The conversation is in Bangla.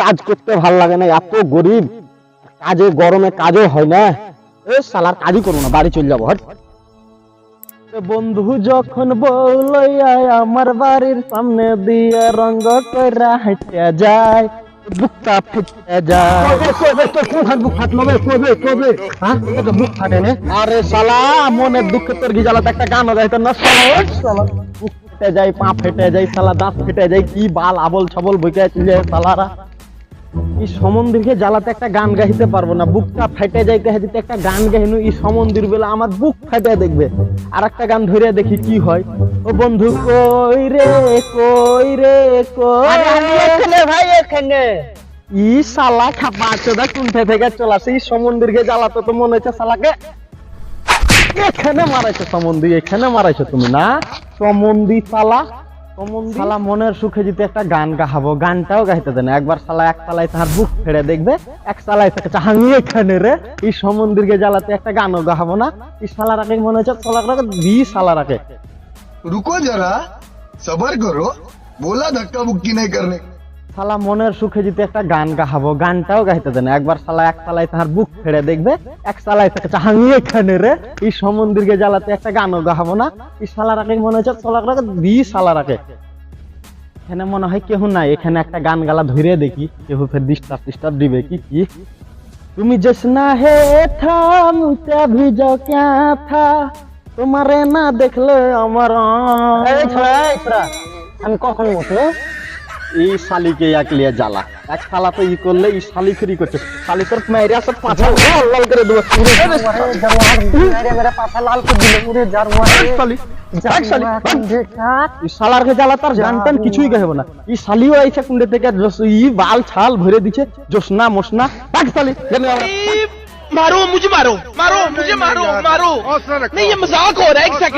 কাজ করতে ভালো লাগে না এত গরিব। কাজে গরমে কাজও হয় না। এ সালার কাজই করব না বাড়ি চলে যাব হট। বন্ধু যখন বলইয়া আমার বাড়ির সামনে দিয়ে রঙ্গ কইরা হেঁটে যায় বুকটা ফেটে যায়। বুক ফাটলো কবে কবে? হ্যাঁ বুক ফাটে না। আরে শালা মনের দুঃখে তোর গিজালাতে একটা গান গাইতো না বুক ফেটে যায় পা ফেটে যায় শালা দাঁত ফেটে যায় কি বাল আবল ছবল বইকে চলে শালারা এই সমন্দিরকে জ্বালাতে একটা গান গাইতে পারব না বুকটা ফেটে যাইতে দিতে একটা গান গাইনু এই সমন্দির বেলা আমার বুক ফেটে দেখবে। আর একটা গান ধরে দেখি কি হয়। ও বন্ধু কই রে কই রে কই এখানে ভাই এখানে। ই শালা খাপা চোদা কুণ্ঠে থেকে চলাছে এই সমন্দিরকে জ্বালাতে তো মনে হচ্ছে শালাকে এখানে মারাইছো সমন্দি এখানে মারাইছো তুমি না? চমন্দি সালা সালা মনের সুখে যদি একটা গান গাহাবো গানটাও গাইতে দেন একবার সালা এক সালাই তাহার বুক ফেড়ে দেখবে এক সালাই তাকে আমি এখানে রে। এই সমন্দিরকে জ্বালাতে একটা গানও গাহাবো না। এই সালা রাখে মনে হচ্ছে সালা রাখে দি সালা রাখে রুকো যারা সবার করো। বোলা ধাক্কা বুক্কি নাই করনে শালা মনের সুখে যদি একটা গান গাহাবো গানটাও গাইতে দেন একবার শালা এক শালায় তাহার বুক ফেড়ে দেখবে এক শালায় তাকে চাহাঙ্গি এখানে রে এই সমন্দিরকে জ্বালাতে একটা গানও গাহাবো না এই শালারাকে মনে হচ্ছে শালারাকে দি শালারাকে এখানে মনে হয় কেউ নাই এখানে একটা গান গালা ধরে দেখি কেউ ফের ডিস্টার্ব টিস্টার্ব দিবে কি কি তুমি জসনা হে থা মুঝে ভিজো ক্যা থা তোমারে না দেখলে আমার আমি কখন মতো এই শালিকে এক লিয়ে জ্বালা এক শালা তো ই করলে এই শালি ফ্রি করছে শালি তোর মেয়েরা সব পাঁচা লাল লাল করে দেবো মেরে পাতা লাল করে দিল পুরো জারওয়ারে শালি এক শালি এই শালারকে জ্বালা তার গান টান কিছুই কহবো না এই শালিও আইছে কুন্ডে থেকে জস- ই বাল ছাল ভরে দিছে জোসনা মোসনা এক শালি জানি আমরা मारो मुझे मारो मारो मुझे मारो मारो नहीं ये मजाक हो रहा है एक सेकंड